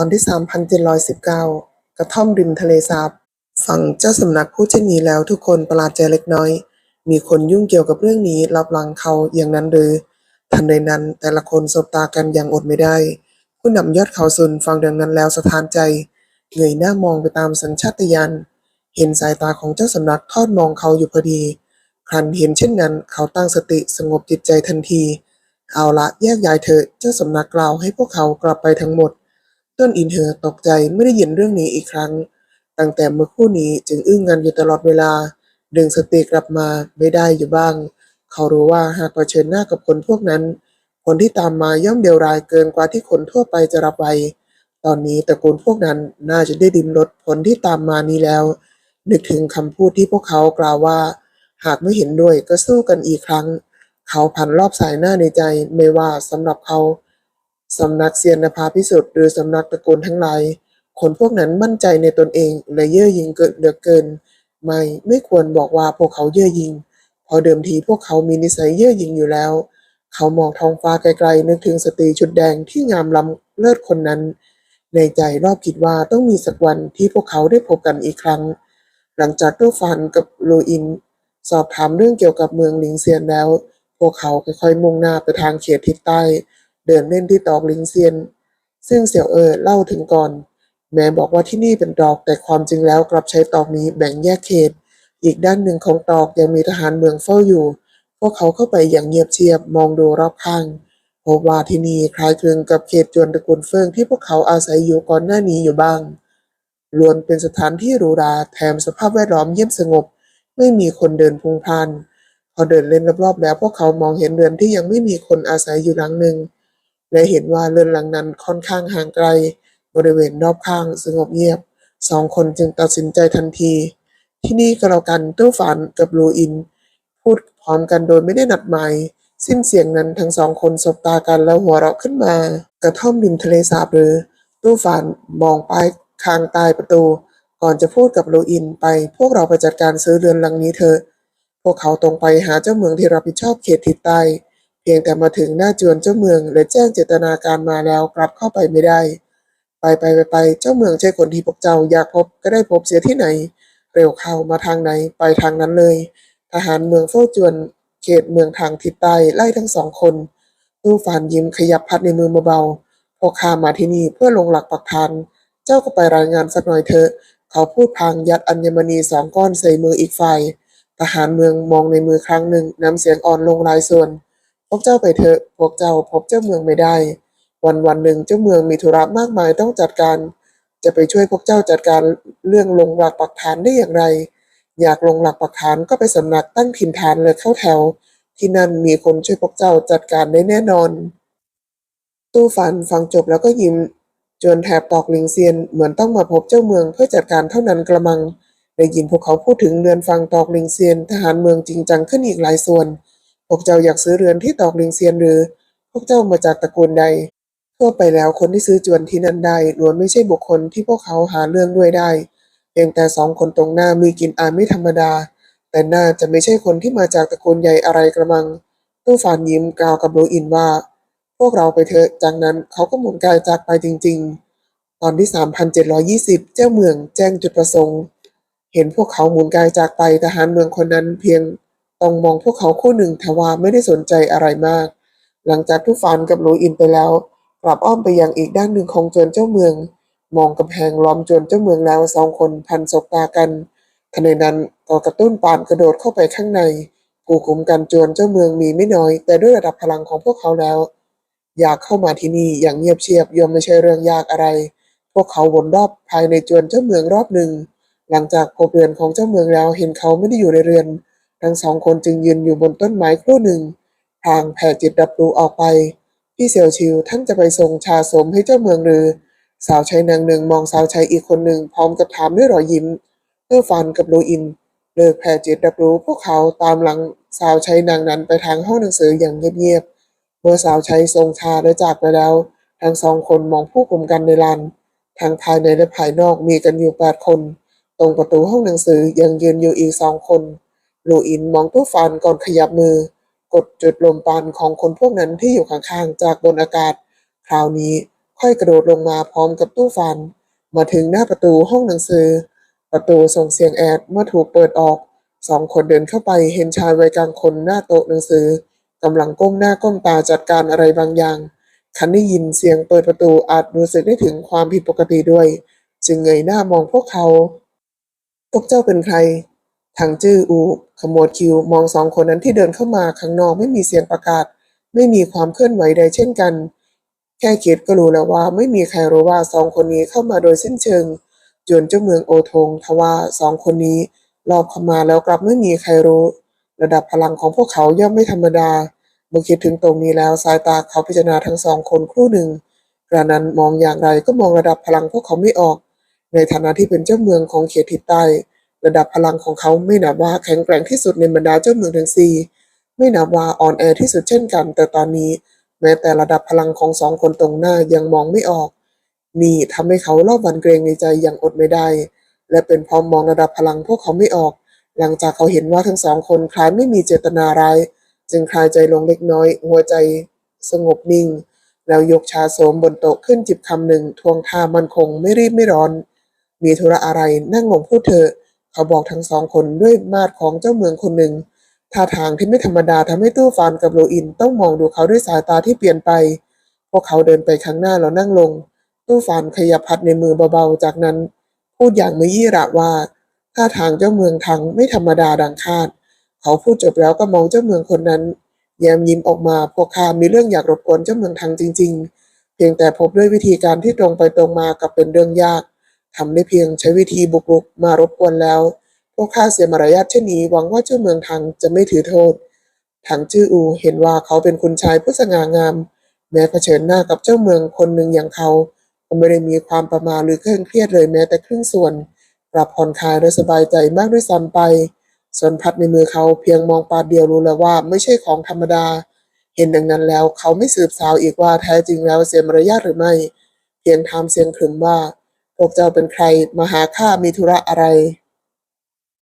ตอนที่ 3719 กระท่อมริมทะเลสาบฟังเจ้าสำนักพูดเช่นนี้แล้วทุกคนประหลาดใจเล็กน้อย มีคนยุ่งเกี่ยวกับเรื่องนี้รับหลังเขาอย่างนั้นหรือ ทันใดนั้นแต่ละคนสบตากันอย่างอดไม่ได้ ผู้นำยอดเขาซุนฟังดังนั้นแล้วสะท้านใจเงยหน้ามองไปตามสัญชาตญาณเห็นสายตาของเจ้าสำนักทอดมองเขาอยู่พอดี ครั้นเห็นเช่นนั้น เขาตั้งสติสงบจิตใจทันที เอาละแยกย้ายเถอะเจ้าสำนักกล่าวให้พวกเขากลับไปทั้งหมด ต้นอินเทอตกใจไม่ได้ยินเรื่องนี้อีกครั้ง ตั้งแต่เมื่อคู่นี้จึงอึ้งงันอยู่ตลอดเวลา ดึงสติกลับมาไม่ได้อยู่บ้าง เขารู้ว่าหากเผชิญหน้ากับคนพวกนั้นผลที่ตามมาย่อมเดียวรายเกินกว่าที่คนทั่วไปจะรับไว้ตอนนี้ตระกูลพวกนั้นน่าจะได้ดิมรสผลที่ตามมานี้แล้ว นึกถึงคำพูดที่พวกเขากล่าวว่า หากไม่เห็นด้วยก็สู้กันอีกครั้ง เขาพันรอบสายหน้าในใจไม่ว่าสำหรับเขา สำนักเซียนนภาพิสุทธิ์หรือสำนักตระกูลทั้งหลายคนพวกนั้นมั่นใจในตนเองและเย่อหยิ่งเกินเหลือเกิน ไม่ไม่ควรบอกว่าพวกเขาเย่อหยิ่งพราะเดิมทีพวกเขามีนิสัยเย่อหยิ่งอยู่แล้ว เขามองท้องฟ้าไกลๆนึกถึงสตรีชุดแดงที่งามล้ำเลิศคนนั้น ในใจรอบคิดว่าต้องมีสักวันที่พวกเขาได้พบกันอีกครั้ง หลังจากตู้ฟันกับลูอิน สอบถามเรื่องเกี่ยวกับเมืองหลิงเซียนแล้ว พวกเขาค่อยๆมุ่งหน้าไปทางเขตทิศใต้ เดินเล่นที่ตอกลิงเซียน ซึ่งเสี่ยวเอ๋อเล่าถึงก่อน แม้บอกว่าที่นี่เป็นตอกแต่ความจริงแล้วกลับใช้ตอกนี้แบ่งแยกเขต อีกด้านหนึ่งของตอกยังมีทหารเมืองเฝ้าอยู่ พวกเขาเข้าไปอย่างเงียบเชียบมองดูรอบข้างพบว่าที่นี่คล้ายคลึงกับเขตจวนตระกูลเฟิงที่พวกเขาอาศัยอยู่ก่อนหน้านี้อยู่บ้างล้วนเป็นสถานที่หรูหราแถมสภาพแวดล้อมเยี่ยมสงบ ไม่มีคนเดินพลุงพล่านพอเดินเล่นรอบๆแล้วพวกเขามองเห็นเรือนที่ยังไม่มีคนอาศัยอยู่หลังหนึ่ง และเห็นว่าเรือนหลังนั้นค่อนข้างห่างไกล บริเวณรอบข้างสงบเงียบ สองคนจึงตัดสินใจทันที ที่นี่ก็แล้วกันตู้ฝันกับลูอิน พูดพร้อมกันโดยไม่ได้นัดหมายสิ้นเสียงนั้นทั้งสองคนสบตากันแล้วหัวเราะขึ้นมา กระท่อมริมทะเลสาบหรือตู้ฝันมองไปคางตายประตู ก่อนจะพูดกับลูอินไป พวกเราไปจัดการซื้อเรือนหลังนี้เถอะ พวกเขาตรงไปหาเจ้าเมืองที่รับผิดชอบเขตทิศใต้ พียงแต่มาถึงหน้าจวนเจ้าเมืองและแจ้งเจตนาการมาแล้วกลับเข้าไปไม่ได้ ไปไปไปไปเจ้าเมืองใช่คนที่พวกเจ้าอยากพบก็ได้พบเสียที่ไหน เร็วเข้ามาทางไหนไปทางนั้นเลย ทหารเมืองเฝ้าจวนเขตเมืองทางทิศใต้ไล่ทั้งสองคนตู้ฟานยิ้มขยับพัดในมือเบาๆพวกข้ามาที่นี่เพื่อลงหลักปักฐาน เจ้าก็ไปรายงานสักหน่อยเถอะ เขาพูดพางยัดอัญมณีสองก้อนใส่มืออีกฝ่ายทหารเมืองมองในมือครั้งหนึ่งน้ำเสียงอ่อนลงรายส่วน พวกเจ้าไปเถอะ พวกเจ้าพบเจ้าเมืองไม่ได้ วันวันหนึ่งเจ้าเมืองมีธุระมากมายต้องจัดการ จะไปช่วยพวกเจ้าจัดการเรื่องลงหลักปักฐานได้อย่างไร อยากลงหลักปักฐานก็ไปสำนักตั้งถิ่นฐานเลยเข้าแถว ที่นั่นมีคนช่วยพวกเจ้าจัดการได้แน่นอน ตู้ฝันฟังจบแล้วก็ยิ้มจนแถบตอกลิงเซียนเหมือนต้องมาพบเจ้าเมืองเพื่อจัดการเท่านั้นกระมังได้ยินพวกเขาพูดถึงเรือนฟังตอกลิงเซียนทหารเมืองจริงจังขึ้นอีกหลายส่วน พวกเจ้าอยากซื้อเรือนที่ตอกลิงเซียนหรือ พวกเจ้ามาจากตระกูลใด ทั่วไปแล้วคนที่ซื้อจวนที่นั่นได้ล้วนไม่ใช่บุคคลที่พวกเขาหาเรื่องด้วยได้เพียงแต่สองคนตรงหน้ามีกินอายไม่ธรรมดา แต่น่าจะไม่ใช่คนที่มาจากตระกูลใหญ่อะไรกระมัง ตู้ฝานยิ้มกล่าวกับโรอินว่า พวกเราไปเถอะจากนั้นเขาก็หมุนกายจากไปจริง ๆ ตอนที่ 3,720 เจ้าเมืองแจ้งจุดประสงค์ เห็นพวกเขาหมุนกายจากไปทหารเมืองคนนั้นเพียง ต้องมองพวกเขาคู่หนึ่งทว่าไม่ได้สนใจอะไรมาก หลังจากทุกฟานกับโรอินไปแล้ว กลับอ้อมไปยังอีกด้านหนึ่งของจวนเจ้าเมือง มองกำแพงล้อมจวนเจ้าเมืองแล้วสองคนพันศบตากันขณะนั้นก็กระตุ้นปานกระโดดเข้าไปข้างในผู้คุมกันจวนเจ้าเมืองมีไม่น้อย แต่ด้วยระดับพลังของพวกเขาแล้ว อยากเข้ามาที่นี่อย่างเงียบเชียบย่อมไม่ใช่เรื่องยากอะไร พวกเขาวนรอบภายในจวนเจ้าเมืองรอบหนึ่งหลังจากพบเรือนของเจ้าเมืองแล้วเห็นเขาไม่ได้อยู่ในเรือน ทั้งสองคนจึงยืนอยู่บนต้นไม้ครู่หนึ่งทางแผ่จิตรับรู้ออกไป พี่เสี่ยวชิวท่านจะไปส่งชาสมให้เจ้าเมืองหรือ สาวใช้นางหนึ่งมองสาวใช้อีกคนหนึ่งพร้อมกับถามด้วยรอยยิ้มเพื่อฟันกับโลอิน เลิกแผ่จิตรับรู้พวกเขาตามหลังสาวใช้นางนั้นไปทางห้องหนังสืออย่างเงียบๆเมื่อสาวใช้ทรงชาได้จากไปแล้วทั้งสองคนมองผู้กลุ่มกันในลานทั้งภายในและภายนอกมีกันอยู่แปดคน ตรงประตูห้องหนังสือยังยืนอยู่อีกสองคน โลอินมองตู้ฟันก่อนขยับมือ กดจุดลมปานของคนพวกนั้นที่อยู่ข้างๆจากบนอากาศ คราวนี้ค่อยกระโดดลงมาพร้อมกับตู้ฟันมาถึงหน้าประตูห้องหนังสือ ประตูส่งเสียงแอดเมื่อถูกเปิดออกสองคนเดินเข้าไปเห็นชายวัยกลางคนหน้าโต๊ะหนังสือกำลังก้มหน้าก้มตาจัดการอะไรบางอย่าง คันได้ยินเสียงเปิดประตูอาจรู้สึกได้ถึงความผิดปกติด้วย จึงเงยหน้ามองพวกเขาพวกเจ้าเป็นใคร ทางจื้ออูขมวดคิวมองสองคนนั้นที่เดินเข้ามาข้างนอกไม่มีเสียงประกาศ ไม่มีความเคลื่อนไหวใดเช่นกัน แค่คิดก็รู้แล้วว่าไม่มีใครรู้ว่าสองคนนี้เข้ามาโดยสิ้นเชิงจนเจ้าเมืองโอทงทว่าสองคนนี้รอบเข้ามาแล้วกลับไม่มีใครรู้ ระดับพลังของพวกเขาย่อมไม่ธรรมดาเมื่อคิดถึงตรงนี้แล้วสายตาเขาพิจารณาทั้งสองคนครู่หนึ่งกระนั้นมองอย่างไรก็มองระดับพลังพวกเขาไม่ออก ในฐานะที่เป็นเจ้าเมืองของเขตทิศใต้ ระดับพลังของเขาไม่นับว่าแข็งแกร่งที่สุดในบรรดาเจ้าเมืองทั้งสี่ไม่นับว่าอ่อนแอที่สุดเช่นกัน แต่ตอนนี้ แม้แต่ระดับพลังของสองคนตรงหน้ายังมองไม่ออก นี่ทำให้เขารอบวันเกรงในใจอย่างอดไม่ได้ และเป็นเพอมองระดับพลังพวกเขาไม่ออก หลังจากเขาเห็นว่าทั้งสองคนคล้ายไม่มีเจตนาร้าย จึงคลายใจลงเล็กน้อย หัวใจสงบนิ่ง แล้วยกชาโสมบนโต๊ะขึ้นจิบคำหนึ่งทวงท่ามันคงไม่รีบไม่ร้อน มีธุระอะไรนั่งลงพูดเถอะ เขาบอกทั้งสองคนด้วยมาดของเจ้าเมืองคนหนึ่งท่าทางที่ไม่ธรรมดาทำให้ตู้ฟานกับโลอินต้องมองดูเขาด้วยสายตาที่เปลี่ยนไป พวกเขาเดินไปข้างหน้าแล้วนั่งลง ตู้ฟานขยับพัดในมือเบาๆ จากนั้น พูดอย่างไม่ยี่ระว่าท่าทางเจ้าเมืองทังไม่ธรรมดาดังคาด เขาพูดจบแล้วก็มองเจ้าเมืองคนนั้น แย้มยิ้มออกมาพวกข้ามีเรื่องอยากรบกวนเจ้าเมืองทังจริง ๆ เพียงแต่พบด้วยวิธีการที่ตรงไปตรงมากับเป็นเรื่องยาก ทำได้เพียงใช้วิธีบุกรุกมารบกวนแล้ว พวกข้าเสียมารยาทเช่นนี้หวังว่าเจ้าเมืองทังจะไม่ถือโทษถังจื้ออูเห็นว่าเขาเป็นคุณชายผู้สง่างาม แม้เผชิญหน้ากับเจ้าเมืองคนหนึ่งอย่างเขาก็ไม่ได้มีความประมาทหรือเคร่งเครียดเลยแม้แต่ครึ่งส่วนกลับผ่อนคลายและสบายใจมากด้วยซ้ำไปส่วนพัดในมือเขาเพียงมองปาดเดียวรู้แล้วว่าไม่ใช่ของธรรมดา เห็นดังนั้นแล้วเขาไม่สืบสาวอีกว่าแท้จริงแล้วเสียมารยาทหรือไม่ เพียงถามเสียงขรึมว่า พวกเจ้าเป็นใครมาหาข้ามีธุระอะไร